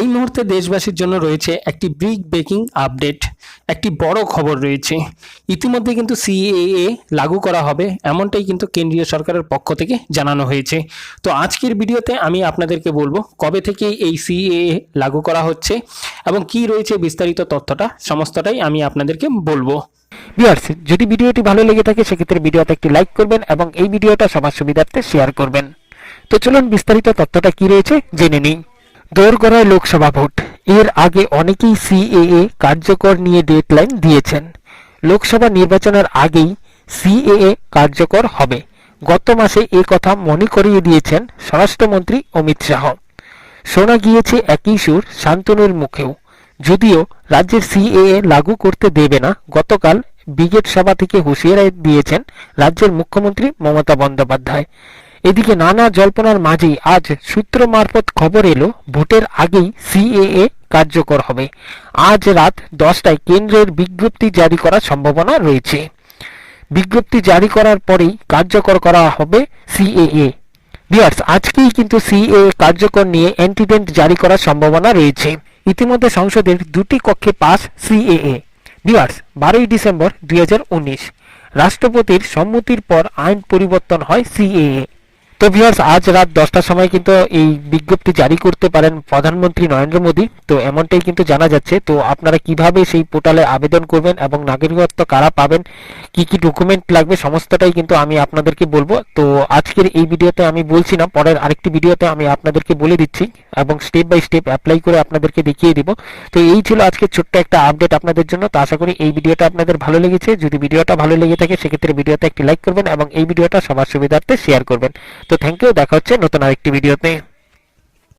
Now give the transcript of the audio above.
এই মুহূর্তে দেশবাসীর জন্য রয়েছে একটি ব্রিক ব্রেকিং আপডেট একটি বড় খবর রয়েছে। ইতিমধ্যে কিন্তু সিএএ লাগু করা হবে, এমনটাই কিন্তু কেন্দ্রীয় সরকারের পক্ষ থেকে জানানো হয়েছে। তো আজকের ভিডিওতে আমি আপনাদেরকে বলব কবে থেকে এই সিএএ লাগু করা হচ্ছে এবং কি রয়েছে বিস্তারিত তথ্যটা, সমস্তটাই আমি আপনাদেরকে বলব। ভিউয়ার্স, যদি ভিডিওটি ভালো লেগে থাকে, সেক্ষেত্রে ভিডিওতে একটি লাইক করবেন এবং এই ভিডিওটা সবার সুবিধার্থে শেয়ার করবেন। তো চলুন বিস্তারিত তথ্যটা কি রয়েছে, জেনে নিই। দোরগড়ায় লোকসভা ভোট। এর আগে অনেকেই সিএএ কার্যকর নিয়ে ডেডলাইন দিয়েছেন। লোকসভা নির্বাচনের আগেই সিএএ কার্যকর হবে। গত মাসে এ কথা মনে করিয়ে দিয়েছেন স্বরাষ্ট্রমন্ত্রী অমিত শাহ। শোনা গিয়েছে একই সুর শান্তনুর মুখেও। যদিও রাজ্যের সিএএ লাগু করতে দেবে না, গতকাল ব্রিগেড সভা থেকে হুঁশিয়ারি দিয়েছেন রাজ্যের মুখ্যমন্ত্রী মমতা বন্দ্যোপাধ্যায়। এদিকে নানা জল্পনার মাঝেই আজ সূত্র মারফত খবর এলো, ভোটের আগেই সিএএ কার্যকর হবে। আজ রাত দশটায় কেন্দ্রের বিজ্ঞপ্তি জারি করার সম্ভাবনা রয়েছে। বিজ্ঞপ্তি জারি করার পরেই কার্যকর করা হবে সিএএ। ভিউয়ার্স, আজকেই কিন্তু সিএ কার্যকর নিয়ে অ্যান্টিডেন্ট জারি করার সম্ভাবনা রয়েছে। ইতিমধ্যে সংসদের দুটি কক্ষে পাস সিএএ। ভিউয়ার্স, বারোই ডিসেম্বর দুই হাজার উনিশ। রাষ্ট্রপতির সম্মতির পর আইন পরিবর্তন হয় সিএএ। তো ভিউয়ার্স আজ রাত দশটার সময় কিন্তু এই বিজ্ঞপ্তি জারি করতে পারেন প্রধানমন্ত্রী নরেন্দ্র মোদী। তো এমনটাই কিন্তু জানা যাচ্ছে। তো আপনারা কীভাবে সেই পোর্টালে আবেদন করবেন এবং নাগরিকত্ব কারা পাবেন, কি কি ডকুমেন্ট লাগবে, সমস্তটাই কিন্তু আমি আপনাদেরকে বলব। তো আজকের এই ভিডিওতে আমি বলছি না, পরের আরেকটি ভিডিওতে আমি আপনাদেরকে বলে দিচ্ছি এবং স্টেপ বাই স্টেপ অ্যাপ্লাই করে আপনাদেরকে দেখিয়ে দিব। তো এই ছিল আজকে ছোট্ট একটা আপডেট আপনাদের জন্য। তো আশা করি এই ভিডিওটা আপনাদের ভালো লেগেছে। যদি ভিডিওটা ভালো লেগে থাকে, সেক্ষেত্রে ভিডিওতে একটি লাইক করবেন এবং এই ভিডিওটা সবার সুবিধার্থে শেয়ার করবেন। তো থ্যাংক ইউ দেখা হচ্ছে নতুন আরেকটি ভিডিওতে